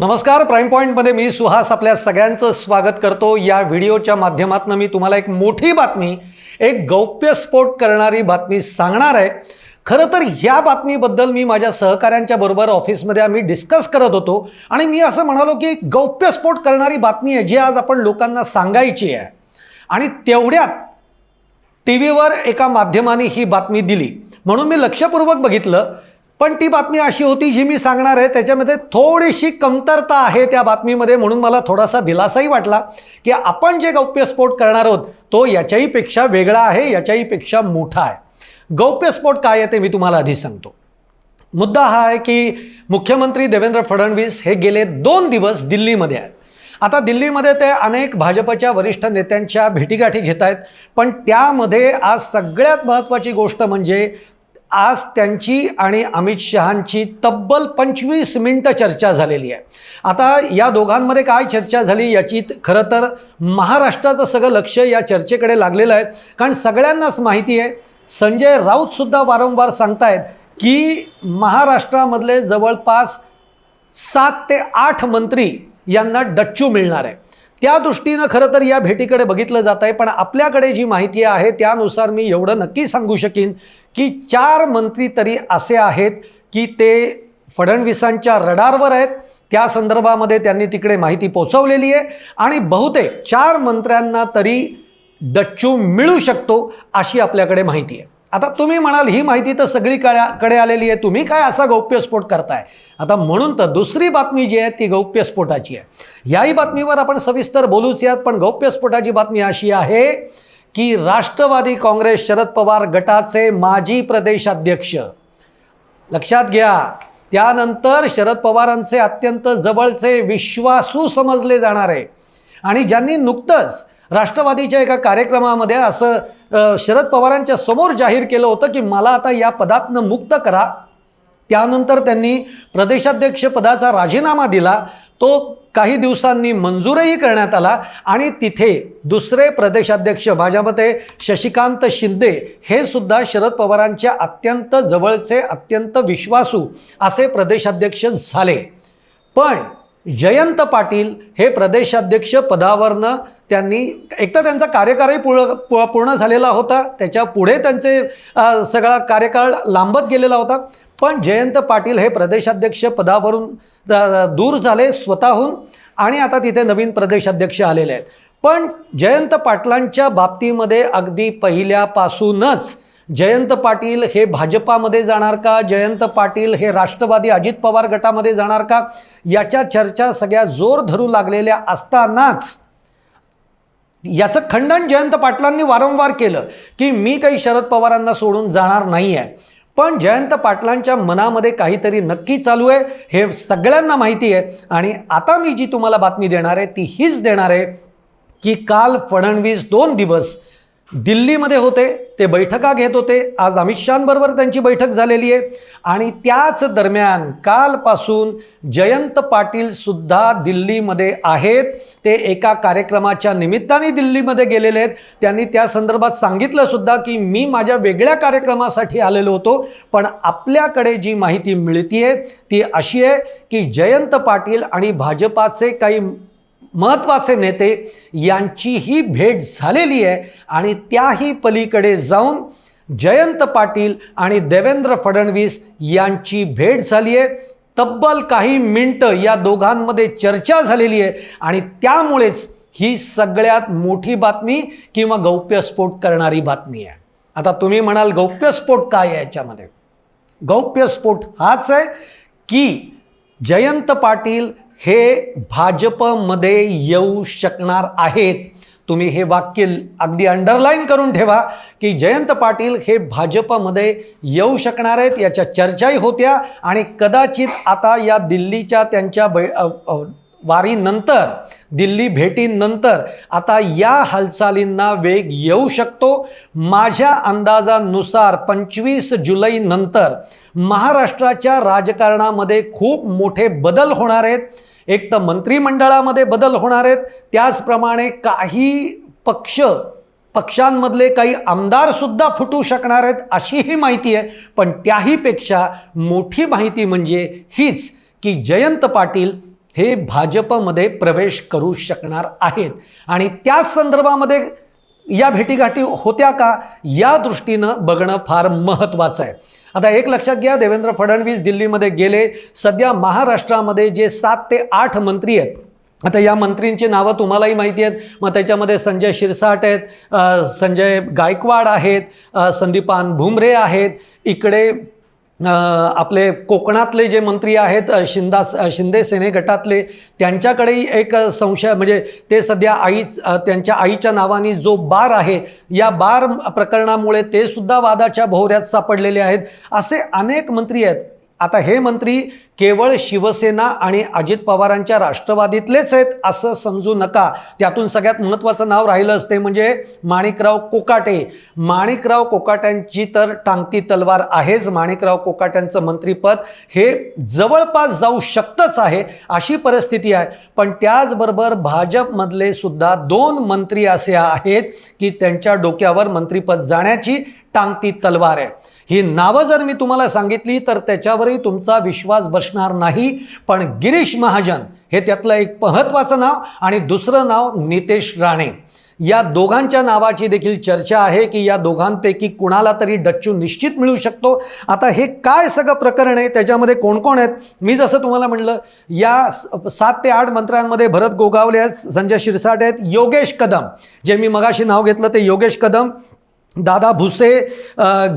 नमस्कार प्राईम पॉईंटमध्ये मी सुहास आपल्या सगळ्यांचं स्वागत करतो. या व्हिडिओच्या माध्यमातून मी तुम्हाला एक मोठी बातमी एक गौप्यस्फोट करणारी बातमी सांगणार आहे. खरं तर ह्या बातमीबद्दल मी माझ्या सहकाऱ्यांच्या बरोबर ऑफिसमध्ये आम्ही डिस्कस करत होतो आणि मी असं म्हणालो की एक गौप्यस्फोट करणारी बातमी आहे जी आज आपण लोकांना सांगायची आहे. आणि तेवढ्यात टी व्हीवर एका माध्यमाने ही बातमी दिली. म्हणून मी लक्षपूर्वक बघितलं. पण ती बातमी अशी होती जी मी सांगणार आहे त्याच्यामध्ये थोडीशी कमतरता आहे त्या बातमीमध्ये म्हणून मला थोडासा दिलासाही वाटला की आपण जे गौप्यस्फोट करणार आहोत तो याच्याहीपेक्षा वेगळा आहे याच्याहीपेक्षा मोठा आहे. गौप्यस्फोट काय आहे ते मी तुम्हाला आधी सांगतो. मुद्दा हा आहे की मुख्यमंत्री देवेंद्र फडणवीस हे गेले दोन दिवस दिल्लीमध्ये आहेत. आता दिल्लीमध्ये ते अनेक भाजपच्या वरिष्ठ नेत्यांच्या भेटीगाठी घेत आहेत पण त्यामध्ये आज सगळ्यात महत्त्वाची गोष्ट म्हणजे आज त्यांची आणि अमित शहांची तब्बल पंचवीस मिनटं चर्चा झालेली आहे. आता या दोघांमध्ये काय चर्चा झाली याची खरं तर महाराष्ट्राचं सगळं लक्ष या चर्चेकडे लागलेलं आहे. कारण सगळ्यांनाच माहिती आहे संजय राऊतसुद्धा वारंवार सांगतायत की महाराष्ट्रामधले जवळपास सात ते आठ मंत्री यांना डच्चू मिळणार आहे. त्या दृष्टीनं खरं तर या भेटीकडे बघितलं जात आहे पण आपल्याकडे जी माहिती आहे त्यानुसार मी एवढं नक्की सांगू शकेन की चार मंत्री तरी असे आहेत की ते फडणवीसांच्या रडारवर आहेत. त्या संदर्भामध्ये त्यांनी तिकडे माहिती पोचवलेली आहे आणि बहुतेक चार मंत्र्यांना तरी डच्चू मिळू शकतो अशी आपल्याकडे माहिती आहे. आता तुम्ही म्हणाल ही माहिती तर सगळीकडे कडे आलेली आहे. तुम्ही काय असा गौप्यस्फोट करताय? आता म्हणून तर दुसरी बातमी जी आहे ती गौप्यस्फोटाची आहे. याही बातमीवर आपण सविस्तर बोलूच यात पण गौप्यस्फोटाची बातमी अशी आहे की राष्ट्रवादी काँग्रेस शरद पवार गटाचे माजी प्रदेशाध्यक्ष. लक्षात घ्या त्यानंतर शरद पवारांचे अत्यंत जवळचे विश्वासू समजले जाणारे. आणि ज्यांनी नुकतंच राष्ट्रवादीच्या एका कार्यक्रमामध्ये असं शरद पवारांच्या समोर जाहीर केलं होतं की मला आता या पदातनं मुक्त करा. त्यानंतर त्यांनी प्रदेशाध्यक्ष पदाचा राजीनामा दिला. तो काही दिवसांनी मंजूरही करण्यात आला आणि तिथे दुसरे प्रदेशाध्यक्ष माझ्या मते शशिकांत शिंदे हे सुद्धा शरद पवारांच्या अत्यंत जवळचे अत्यंत विश्वासू असे प्रदेशाध्यक्ष झाले. पण जयंत पाटील हे प्रदेशाध्यक्ष पदावरनं त्यांनी एक तर त्यांचा कार्यकाळही पूर्ण पूर्ण झालेला होता त्याच्या पुढे त्यांचे सगळा कार्यकाळ लांबत गेलेला होता. पण जयंत पाटील हे प्रदेशाध्यक्ष पदावरून दूर झाले स्वतःहून आणि आता तिथे नवीन प्रदेशाध्यक्ष आलेले आहेत. पण जयंत पाटलांच्या बाबतीमध्ये अगदी पहिल्यापासूनच जयंत पाटील हे भाजपामध्ये जाणार का? जयंत पाटील हे राष्ट्रवादी अजित पवार गटामध्ये जाणार का? याच्या चर्चा सगळ्या जोर धरू लागलेल्या असतानाच याचं खंडन जयंत पाटलांनी वारंवार केलं की मी काही शरद पवारांना सोडून जाणार नाही आहे पण जयंत पाटलांच्या मनामध्ये काहीतरी नक्की चालू आहे हे सगळ्यांना माहिती आहे. आणि आता मी जी तुम्हाला बातमी देणार आहे ती हीच देणार आहे की काल फडणवीस दोन दिवस दिल्लीमध्ये होते ते बैठका घेत होते. आज अमित शहांबरोबर त्यांची बैठक झालेली आहे. आणि त्याच दरम्यान कालपासून जयंत पाटील सुद्धा दिल्लीमध्ये आहेत. ते एका कार्यक्रमाच्या निमित्ताने दिल्लीमध्ये गेलेले आहेत. त्यांनी त्या संदर्भात सांगितलं सुद्धा की मी माझ्या वेगळ्या कार्यक्रमासाठी आलेलो होतो पण आपल्याकडे जी माहिती मिळतीये ती अशी आहे की जयंत पाटील आणि भाजपाचे काही महत्त्वाचे नेते यांचीही भेट झालेली आहे. आणि त्याही पलीकडे जाऊन जयंत पाटील आणि देवेंद्र फडणवीस यांची भेट झाली आहे. तब्बल काही मिनटं या दोघांमध्ये चर्चा झालेली आहे. आणि त्यामुळेच ही सगळ्यात मोठी बातमी किंवा गौप्यस्फोट करणारी बातमी आहे. आता तुम्ही म्हणाल गौप्यस्फोट काय आहे याच्यामध्ये? गौप्यस्फोट हाच आहे की जयंत पाटील हे भाजपमध्ये येऊ शकणार आहेत. तुम्ही हे वाक्य अगदी अंडरलाईन करून ठेवा की जयंत पाटील हे भाजपमध्ये येऊ शकणार आहेत याच्या चर्चाही होत्या आणि कदाचित आता या दिल्लीच्या त्यांच्या बै वारीनंतर दिल्ली भेटीनंतर आता या हालचालींना वेग येऊ शकतो. माझ्या अंदाजानुसार पंचवीस जुलैनंतर महाराष्ट्राच्या राजकारणामध्ये खूप मोठे बदल होणार आहेत. एक तर मंत्रिमंडळामध्ये बदल होणार आहेत. त्याचप्रमाणे काही पक्ष पक्षांमधले काही आमदारसुद्धा फुटू शकणार आहेत अशीही माहिती आहे. पण त्याहीपेक्षा मोठी माहिती म्हणजे हीच की जयंत पाटील हे भाजपमध्ये प्रवेश करू शकणार आहेत. आणि त्या संदर्भामध्ये या भेटीगाठी होत्या का? या दृष्टीनं बघणं फार महत्त्वाचं आहे. आता एक लक्षात घ्या देवेंद्र फडणवीस दिल्लीमध्ये गेले. सध्या महाराष्ट्रामध्ये जे सात ते आठ मंत्री आहेत आता या मंत्रींची नावं तुम्हालाही माहिती आहेत. मग त्याच्यामध्ये संजय शिरसाट आहेत संजय गायकवाड आहेत संदीपान भुमरे आहेत. इकडे आपले कोकणातले जे मंत्री आहेत शिंदा शिंदे सेने गटातले त्यांच्याकडेही एक संशय म्हणजे ते सध्या आई त्यांच्या आईच्या नावाने जो बार आहे या बार प्रकरणामुळे ते सुद्धा वादाच्या भोवऱ्यात सापडलेले आहेत. असे अनेक मंत्री आहेत. आता हे मंत्री केवळ शिवसेना आणि अजित पवारांच्या राष्ट्रवादीतलेच आहेत असं समजू नका. त्यातून सगळ्यात महत्त्वाचं नाव राहिलं असते म्हणजे माणिकराव कोकाटे. माणिकराव कोकाट्यांची तर टांगती तलवार आहेच. माणिकराव कोकाट्यांचं मंत्रीपद हे जवळपास जाऊ शकतंच आहे अशी परिस्थिती आहे. पण त्याचबरोबर भाजपमधले सुद्धा दोन मंत्री असे आहेत की त्यांच्या डोक्यावर मंत्रीपद जाण्याची टांगती तलवार आहे. ही नावं जर मी तुम्हाला सांगितली तर त्याच्यावरही तुमचा विश्वास बसणार नाही. पण गिरीश महाजन हे त्यातलं एक महत्त्वाचं नाव आणि दुसरं नाव नितेश राणे. या दोघांच्या नावाची देखील चर्चा आहे की या दोघांपैकी कुणाला तरी डच्चू निश्चित मिळू शकतो. आता हे काय सगळं प्रकरण आहे? त्याच्यामध्ये कोण कोण आहेत? मी जसं तुम्हाला म्हणलं या स- सात ते आठ मंत्र्यांमध्ये भरत गोगावले आहेत संजय शिरसाट आहेत योगेश कदम. जे मी मगाशी नाव घेतलं ते योगेश कदम दादा भुसे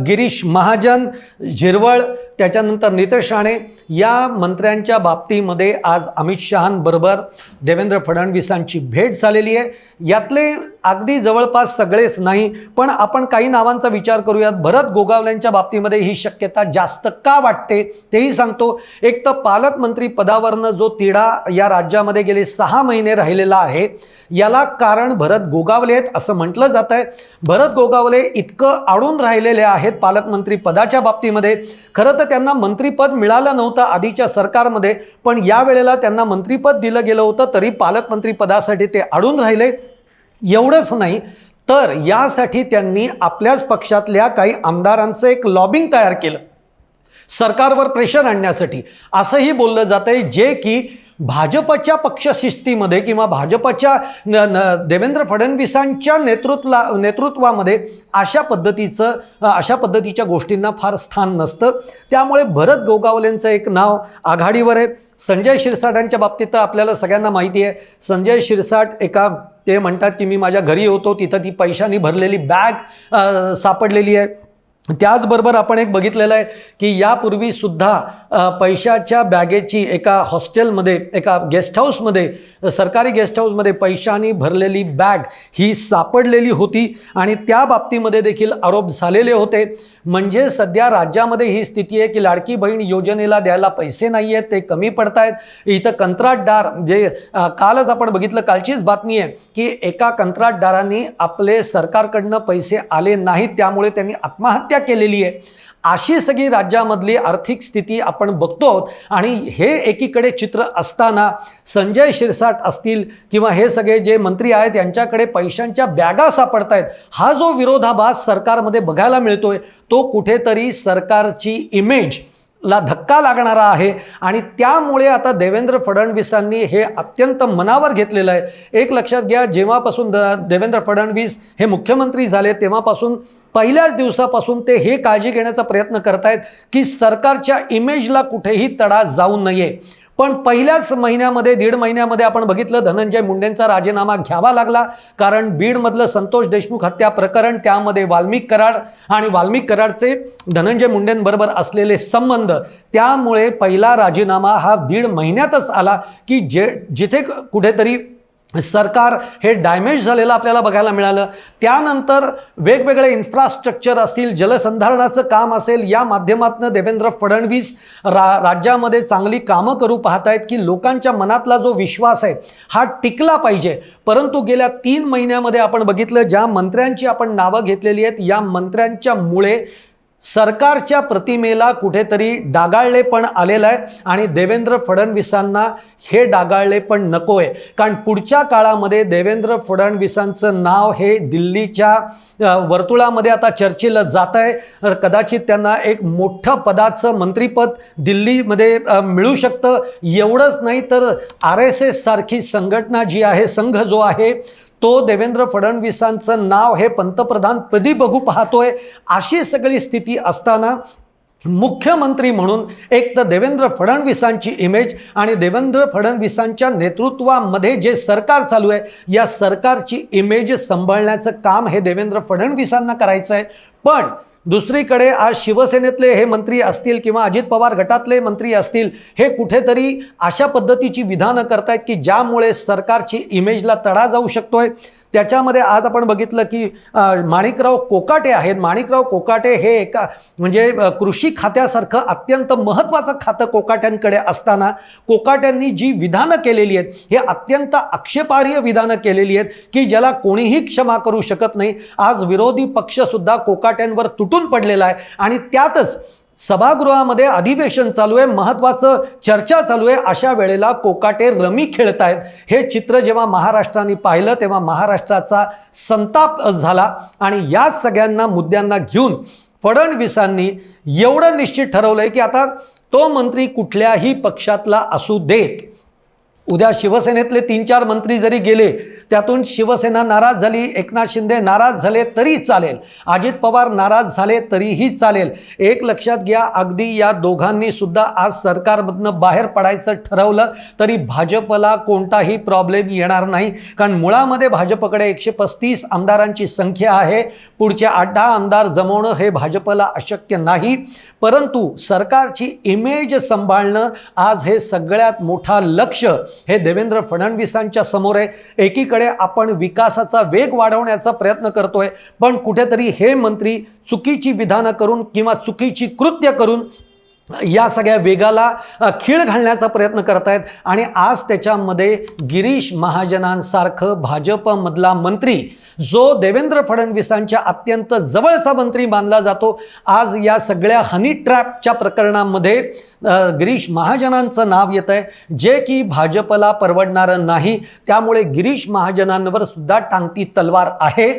गिरीश महाजन झिरवळ त्याच्यानंतर नितेश राणे या मंत्र्यांच्या बाबतीमध्ये आज अमित शहांबरोबर देवेंद्र फडणवीसांची भेट झालेली आहे. यातले अगदी जवळपास सगळेच नाही पण आपण काही नावांचा विचार करूयात. भरत गोगावल्यांच्या बाबतीमध्ये ही शक्यता जास्त का वाटते? तेही सांगतो. एक तर पालकमंत्री पदावरनं जो तिढा या राज्यामध्ये गेले सहा महिने राहिलेला आहे याला कारण भरत गोगावले आहेत असं म्हटलं जात आहे भरत गोगावले इतकं आडून राहिलेले आहेत पालकमंत्री पदाच्या बाबतीमध्ये. खरं तर त्यांना मंत्रीपद मिळालं नव्हतं आधीच्या सरकारमध्ये पण यावेळेला त्यांना मंत्रीपद दिलं गेलं होतं तरी पालकमंत्री पदासाठी ते आडून राहिले. एवढंच नाही तर यासाठी त्यांनी आपल्याच पक्षातल्या काही आमदारांचं एक लॉबिंग तयार केलं. सरकारवर प्रेशर आणण्यासाठी. असंही बोललं जात आहे जे की भाजपच्या पक्षशिस्तीमध्ये किंवा भाजपच्या न न देवेंद्र फडणवीसांच्या नेतृत्वा नेतृत्वामध्ये अशा पद्धतीचं अशा पद्धतीच्या गोष्टींना फार स्थान नसतं. त्यामुळे भरत गोगावलेंचं एक नाव आघाडीवर आहे. संजय शिरसाटांच्या बाबतीत तर आपल्याला सगळ्यांना माहिती आहे. संजय शिरसाट एका ते म्हणतात की मी माझ्या घरी होतो तिथं ती पैशानी भरलेली बॅग सापडलेली आहे. त्याचबरोबर आपण एक बघितलेलं आहे की यापूर्वीसुद्धा पैशाच्या बॅगेची एका हॉस्टेलमध्ये एका गेस्ट हाऊसमध्ये सरकारी गेस्ट हाऊसमध्ये पैशांनी भरलेली बॅग ही सापडलेली होती आणि त्या बाबतीमध्ये देखील आरोप झालेले होते. म्हणजे सध्या राज्यामध्ये ही स्थिती आहे की लाडकी बहीण योजनेला द्यायला पैसे नाही आहेत ते कमी पडत आहेत इथं कंत्राटदार जे कालच आपण बघितलं कालचीच बातमी आहे की एका कंत्राटदारांनी आपले सरकारकडनं पैसे आले नाहीत त्यामुळे त्यांनी आत्महत्या केलेली आहे. अशी सगळी राज्यामधली आर्थिक स्थिती आपण बघतो आहोत आणि हे एकीकडे चित्र असताना संजय शिरसाट असतील किंवा हे सगळे जे मंत्री आहेत यांच्याकडे पैशांच्या बॅगा सापडत आहेत हा जो विरोधाभास सरकारमध्ये बघायला मिळतोय तो कुठेतरी सरकारची इमेज ला धक्का लागणारा आहे. आणि त्यामुळे आता देवेंद्र फडणवीसांनी हे अत्यंत मनावर घेतलेलं आहे. एक लक्षात घ्या जेव्हापासून द देवेंद्र फडणवीस हे मुख्यमंत्री झाले तेव्हापासून पहिल्याच दिवसापासून ते हे काळजी घेण्याचा प्रयत्न करतायत की सरकारच्या इमेजला कुठेही तडा जाऊ नये. पण पहिल्याच महिन्यामध्ये दीड महिन्यामध्ये आपण बघितलं धनंजय मुंडेंचा राजीनामा घ्यावा लागला. कारण बीडमधलं संतोष देशमुख हत्या प्रकरण त्यामध्ये वाल्मिक कराड आणि वाल्मिक कराडचे धनंजय मुंडेंबरोबर असलेले संबंध त्यामुळे पहिला राजीनामा हा दीड महिन्यातच आला की जे जिथे कुठेतरी सरकार हे डॅमेज झालेलं आपल्याला बघायला मिळालं. त्यानंतर वेगवेगळे इन्फ्रास्ट्रक्चर असतील जलसंधारणाचं काम असेल या माध्यमातून देवेंद्र फडणवीस रा राज्यामध्ये चांगली कामं करू पाहत आहेत की लोकांच्या मनातला जो विश्वास आहे हा टिकला पाहिजे. परंतु गेल्या तीन महिन्यामध्ये आपण बघितलं ज्या मंत्र्यांची आपण नावं घेतलेली आहेत या मंत्र्यांच्या मुळे सरकारच्या प्रतिमेला कुठेतरी डागाळलेपण आलेलं आहे आणि देवेंद्र फडणवीसांना हे डागाळलेपण नको आहे. कारण पुढच्या काळामध्ये देवेंद्र फडणवीसांचं नाव हे दिल्लीच्या वर्तुळामध्ये आता चर्चेला जात आहे. तर कदाचित त्यांना एक मोठं पदाचं मंत्रिपद दिल्लीमध्ये मिळू शकतं. एवढंच नाही तर आर एस एस सारखी संघटना जी आहे संघ जो आहे तो देवेंद्र फडणवीसांचं नाव हे पंतप्रधान पदी बघू पाहतोय अशी सगळी स्थिती असताना मुख्यमंत्री म्हणून एक तर देवेंद्र फडणवीसांची इमेज आणि देवेंद्र फडणवीसांच्या नेतृत्वामध्ये जे सरकार चालू आहे या सरकारची इमेज सांभाळण्याचं काम हे देवेंद्र फडणवीसांना करायचं आहे. पण दुसरीकडे आज शिवसेनेतले हे मंत्री असतील किंवा अजित पवार गटातले मंत्री असतील हे कुठेतरी अशा पद्धतीची विधानं करतायत की ज्यामुळे सरकारची इमेजला तडा जाऊ शकतोय. त्याच्यामध्ये आज आपण बघितलं की माणिकराव कोकाटे आहेत. माणिकराव कोकाटे हे एका म्हणजे कृषी खात्यासारखं अत्यंत महत्त्वाचं खातं कोकाट्यांकडे असताना कोकाट्यांनी जी विधानं केलेली आहेत हे अत्यंत आक्षेपार्ह विधानं केलेली आहेत की ज्याला कोणीही क्षमा करू शकत नाही. आज विरोधी पक्षसुद्धा कोकाट्यांवर तुटून पडलेला आहे. आणि त्यातच सभागृहामध्ये अधिवेशन चालू आहे महत्त्वाचं चर्चा चालू आहे. अशा वेळेला कोकाटे रमी खेळत आहेत हे चित्र जेव्हा महाराष्ट्राने पाहिलं तेव्हा महाराष्ट्राचा संताप झाला. आणि या सगळ्यांना मुद्द्यांना घेऊन फडणवीसांनी एवढं निश्चित ठरवलंय की आता तो मंत्री कुठल्याही पक्षातला असू देत. उद्या शिवसेनेतले तीन चार मंत्री जरी गेले त्यातून शिवसेना नाराज झाली एकनाथ शिंदे नाराज झाले तरी चालेल. अजित पवार नाराज झाले तरीही चालेल. एक लक्षात घ्या अगदी या दोघांनी सुद्धा आज सरकारमधनं बाहेर पडायचं ठरवलं तरी भाजपला कोणताही प्रॉब्लेम येणार नाही. कारण मुळामध्ये भाजपकडे एकशे पस्तीस आमदारांची संख्या आहे. पुढचे आठ दहा आमदार जमवणं हे भाजपला अशक्य नाही. परंतु सरकारची इमेज सांभाळणं आज हे सगळ्यात मोठा लक्ष हे देवेंद्र फडणवीसांच्या समोर आहे. एकीकडे आपण विकासाचा वेग वाढवण्याचा प्रयत्न करतोय. पण कुठेतरी हे मंत्री चुकीची विधानं करून किंवा चुकीची कृत्य करून या सगळ्या वेगाला खीळ घालण्याचा प्रयत्न करत आहेत आणि आज त्याच्यामध्ये गिरीश महाजनांसारखं भाजपमधला मंत्री जो देवेंद्र फडणवीसांच्या अत्यंत जवळचा मंत्री मानला जातो आज या सगळ्या हनी ट्रॅपच्या प्रकरणामध्ये गिरीश महाजनांचं नाव येत आहे जे की भाजपला परवडणारं नाही. त्यामुळे गिरीश महाजनांवर सुद्धा टांगती तलवार आहे.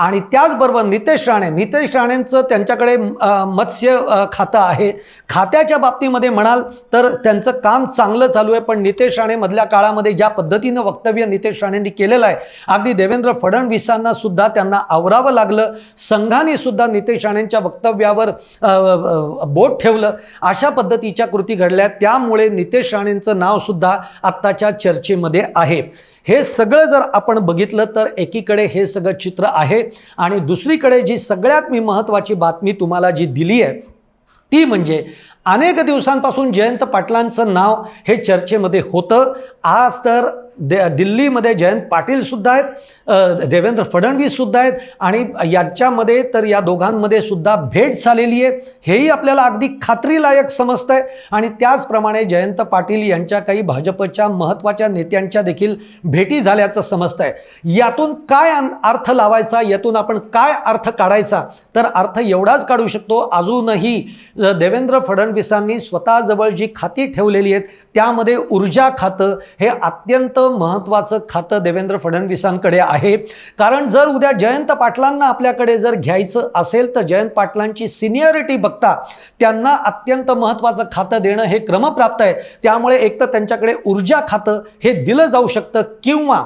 आणि त्याचबरोबर नितेश राणे नितेश राणेंचं त्यांच्याकडे मत्स्य खातं आहे. खात्याच्या बाबतीमध्ये म्हणाल तर त्यांचं काम चांगलं चालू आहे पण नितेश राणेमधल्या काळामध्ये ज्या पद्धतीनं वक्तव्य नितेश राणेंनी केलेलं आहे अगदी देवेंद्र फडणवीसांना सुद्धा त्यांना आवरावं लागलं. संघाने सुद्धा नितेश राणेंच्या वक्तव्यावर बोट ठेवलं. अशा पद्धतीच्या कृती घडल्या त्यामुळे नितेश राणेंचं नावसुद्धा आत्ताच्या चर्चेमध्ये आहे. हे सगळं जर आपण बघितलं तर एकीकडे हे सगळं चित्र आहे आणि दुसरीकडे जी सगळ्यात मी महत्त्वाची बातमी तुम्हाला जी दिली आहे ती म्हणजे अनेक दिवसांपासून जयंत पाटलांचं नाव हे चर्चेमध्ये होतं. आज तर दे दिल्लीमध्ये जयंत पाटीलसुद्धा आहेत देवेंद्र देवेंद्र फडणवीससुद्धा आहेत आणि यांच्यामध्ये तर या दोघांमध्ये सुद्धा भेट झालेली आहे. हेही आपल्याला अगदी खात्रीलायक समजतं आहे आणि त्याचप्रमाणे जयंत पाटील यांच्या काही भाजपच्या महत्त्वाच्या नेत्यांच्या देखील भेटी झाल्याचं समजतं आहे यातून काय अर्थ लावायचा यातून आपण काय अर्थ काढायचा तर अर्थ एवढाच काढू शकतो. अजूनही देवेंद्र फडणवीसांनी स्वतःजवळ जी खाती ठेवलेली आहेत त्यामध्ये ऊर्जा खातं हे अत्यंत महत्त्वाचं खातं देवेंद्र फडणवीसांकडे आहे. कारण जर उद्या जयंत पाटलांना आपल्याकडे जर घ्यायचं असेल तर जयंत पाटलांची सिनियरिटी बघता त्यांना अत्यंत महत्त्वाचं खातं देणं हे क्रमप्राप्त आहे. त्यामुळे एक तर त्यांच्याकडे ऊर्जा खातं हे दिलं जाऊ शकतं किंवा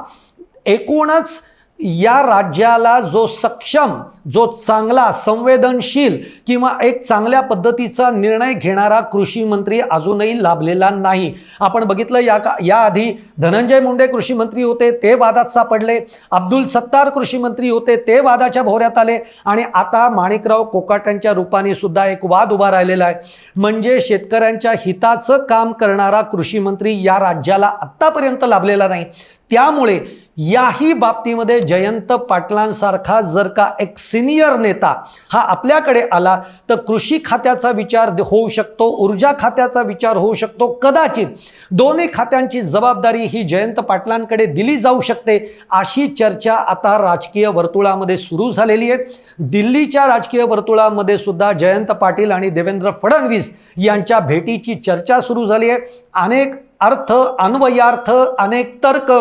एकूणच या राज्याला जो सक्षम जो चांगला संवेदनशील किंवा एक चांगल्या पद्धतीचा निर्णय घेणारा कृषी मंत्री अजूनही लाभलेला नाही. आपण बघितलं या का याआधी धनंजय मुंडे कृषी मंत्री होते ते वादात सापडले. अब्दुल सत्तार कृषी मंत्री होते ते वादाच्या भोवऱ्यात आले. आणि आता माणिकराव कोकाट्यांच्या रूपाने सुद्धा एक वाद उभा राहिलेला आहे. म्हणजे शेतकऱ्यांच्या हिताचं काम करणारा कृषी मंत्री या राज्याला आत्तापर्यंत लाभलेला नाही. त्यामुळे याही बाबतीमध्ये जयंत पाटलांसारखा जर का एक सिनियर नेता हा आपल्याकडे आला तर कृषी खात्याचा विचार होऊ शकतो ऊर्जा खात्याचा विचार होऊ शकतो कदाचित दोन्ही खात्यांची जबाबदारी ही जयंत पाटलांकडे दिली जाऊ शकते अशी चर्चा आता राजकीय वर्तुळामध्ये सुरू झालेली आहे. दिल्लीच्या राजकीय वर्तुळामध्ये सुद्धा जयंत पाटील आणि देवेंद्र फडणवीस यांच्या भेटीची चर्चा सुरू झाली आहे. अनेक अर्थ अन्वयार्थ अनेक तर्क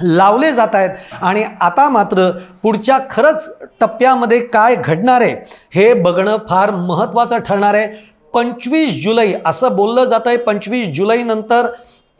लावले जात आहेत. आणि आता मात्र पुढच्या खरंच टप्प्यामध्ये काय घडणार आहे हे बघणं फार महत्त्वाचं ठरणार आहे. पंचवीस जुलै असं बोललं जात आहे पंचवीस जुलैनंतर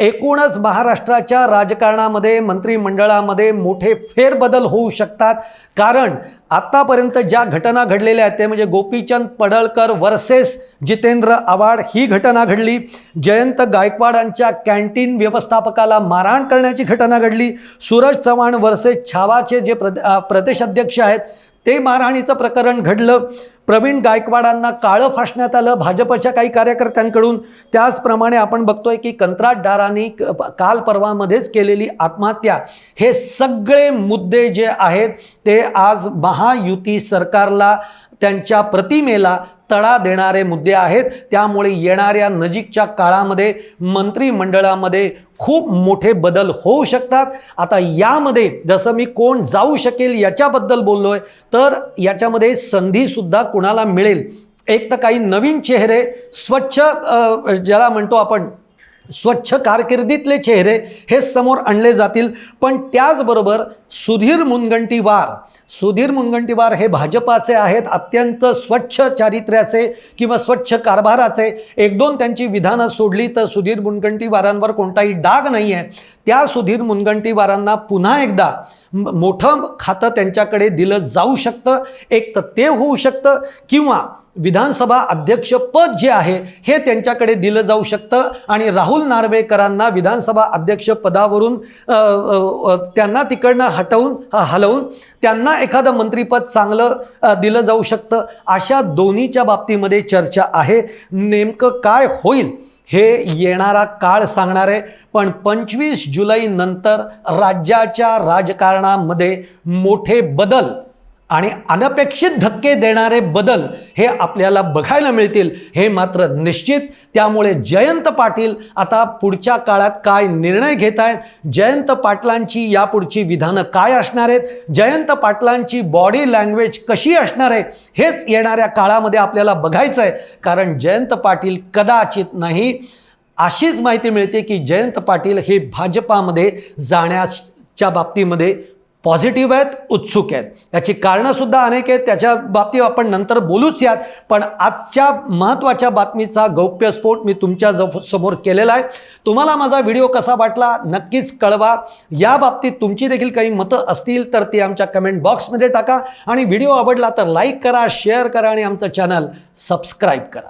एकूणच महाराष्ट्राच्या राजकारणामध्ये मंत्रिमंडळामध्ये मोठे फेरबदल होऊ शकतात. कारण आत्तापर्यंत ज्या घटना घडलेल्या आहेत ते म्हणजे गोपीचंद पडळकर वर्सेस जितेंद्र आव्हाड ही घटना घडली. जयंत गायकवाडांच्या कॅन्टीन व्यवस्थापकाला मारहाण करण्याची घटना घडली. सूरज चव्हाण वर्सेस छावाचे जे प्रद प्रदेशाध्यक्ष आहेत ते मारहाणीचं प्रकरण घडलं. प्रवीण गायकवाडांना काळं फासण्यात आलं. भाजपच्या काही कार्यकर्त्यांकडून त्याचप्रमाणे आपण बघतोय की कंत्राटदारांनी क- काल परवामध्येच केलेली आत्महत्या. हे सगळे मुद्दे जे आहेत ते आज महायुती सरकारला त्यांच्या प्रतिमेला तडा देणारे मुद्दे आहेत. त्यामुळे येणाऱ्या नजीकच्या काळामध्ये मंत्रिमंडळामध्ये खूप मोठे बदल होऊ शकतात. आता यामध्ये जसं मी कोण जाऊ शकेल याच्याबद्दल बोललो आहे तर याच्यामध्ये संधीसुद्धा कुणाला मिळेल? एक तर काही नवीन चेहरे स्वच्छ ज्याला म्हणतो आपण स्वच्छ कारकिर्दीतले चेहरे हे समोर आणले जातील. पण त्याचबरोबर सुधीर मुनगंटीवार सुधीर मुनगंटीवार हे भाजपाचे आहेत अत्यंत स्वच्छ चारित्र्याचे किंवा स्वच्छ कारभाराचे. एक दोन त्यांची विधानं सोडली तर सुधीर मुनगंटीवारांवर कोणताही डाग नाही आहे त्या सुधीर मुनगंटीवारांना पुन्हा एकदा मोठं खातं त्यांच्याकडे दिलं जाऊ शकतं. एक तर ते होऊ शकतं किंवा विधानसभा अध्यक्षपद जे आहे हे त्यांच्याकडे दिलं जाऊ शकतं. आणि राहुल नार्वेकरांना विधानसभा अध्यक्षपदावरून त्यांना तिकडनं हटवून हलवून त्यांना एखादं मंत्रिपद चांगलं दिलं जाऊ शकतं. अशा दोन्हीच्या बाबतीमध्ये चर्चा आहे. नेमकं काय होईल हे येणारा काळ सांगणार आहे. पण पंचवीस जुलैनंतर राज्याच्या राजकारणामध्ये मोठे बदल आणि अनपेक्षित धक्के देणारे बदल हे आपल्याला बघायला मिळतील हे मात्र निश्चित. त्यामुळे जयंत पाटील आता पुढच्या काळात काय निर्णय घेत आहेत? जयंत पाटलांची यापुढची विधानं काय असणार आहेत? जयंत पाटलांची बॉडी लँग्वेज कशी असणार आहे? हेच येणाऱ्या काळामध्ये आपल्याला बघायचं आहे. कारण जयंत पाटील कदाचित नाही. अशीच माहिती मिळते की जयंत पाटील हे भाजपामध्ये जाण्याच्या बाबतीमध्ये पॉझिटिव्ह आहेत उत्सुक आहेत. याची कारणंसुद्धा अनेक आहेत. त्याच्या बाबतीत आपण नंतर बोलूच यात. पण आजच्या महत्त्वाच्या बातमीचा गौप्यस्फोट मी तुमच्या ज- समोर केलेला आहे. तुम्हाला माझा व्हिडिओ कसा वाटला नक्कीच कळवा. या बाबतीत तुमची देखील काही मतं असतील तर ती आमच्या कमेंट बॉक्समध्ये टाका. आणि व्हिडिओ आवडला तर लाईक करा शेअर करा आणि आमचं चॅनल सबस्क्राईब करा.